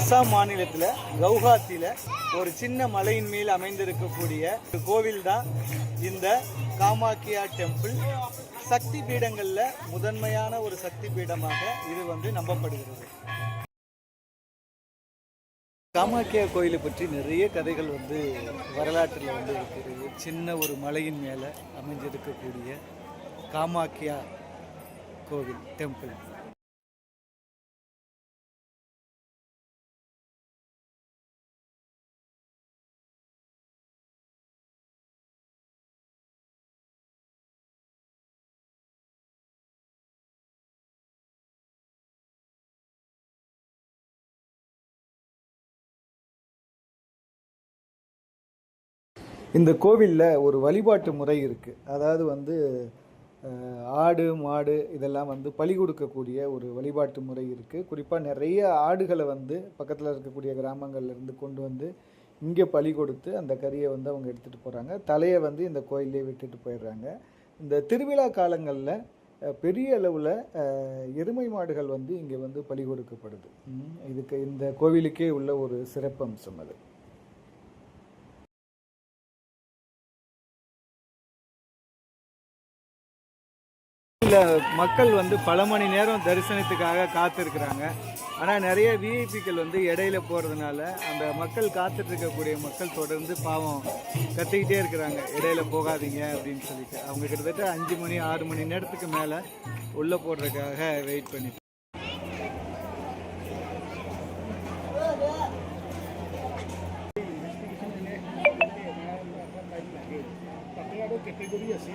அசாம் மாநிலத்தில் கவுஹாத்தியில் ஒரு சின்ன மலையின் மேல் அமைந்திருக்கக்கூடிய ஒரு கோவில் தான் இந்த காமாக்கியா டெம்பிள். சக்தி பீடங்களில் முதன்மையான ஒரு சக்தி பீடமாக இது வந்து நம்பப்படுகிறது. காமாக்கியா கோயிலை பற்றி நிறைய கதைகள் வந்து வரலாற்றில் வந்து இருக்கிறது சின்ன ஒரு மலையின் மேலே அமைஞ்சிருக்கக்கூடிய காமாக்கியா கோவில் டெம்பிள். இந்த கோவிலில் ஒரு வழிபாட்டு முறை இருக்குது அதாவது வந்து ஆடு மாடு இதெல்லாம் வந்து பலி கொடுக்கக்கூடிய ஒரு வழிபாட்டு முறை இருக்குது குறிப்பாக நிறைய ஆடுகளை வந்து பக்கத்தில் இருக்கக்கூடிய கிராமங்கள்லேருந்து கொண்டு வந்து இங்கே பலி கொடுத்து அந்த கறியை வந்து அவங்க எடுத்துகிட்டு போகிறாங்க தலையை வந்து இந்த கோயிலே விட்டுட்டு போயிடுறாங்க. இந்த திருவிழா காலங்களில் பெரிய அளவில் எருமை மாடுகள் வந்து இங்கே வந்து பலி கொடுக்கப்படுது. இதுக்கு இந்த கோவிலுக்கே உள்ள ஒரு சிறப்பம்சம் அது. இதில் மக்கள் வந்து பல மணி நேரம் தரிசனத்துக்காக காத்திருக்கிறாங்க. ஆனால் நிறைய விஐபிக்கள் வந்து இடையில போகிறதுனால அந்த மக்கள் காத்துட்டு இருக்கக்கூடிய மக்கள் தொடர்ந்து பாவம் கத்திக்கிட்டே இருக்கிறாங்க. இடையில போகாதீங்க அப்படின்னு சொல்லிட்டு. அவங்க கிட்டத்தட்ட அஞ்சு மணி ஆறு மணி நேரத்துக்கு மேலே உள்ளே போடுறதுக்காக வெயிட் பண்ணி categoría, ¿sí?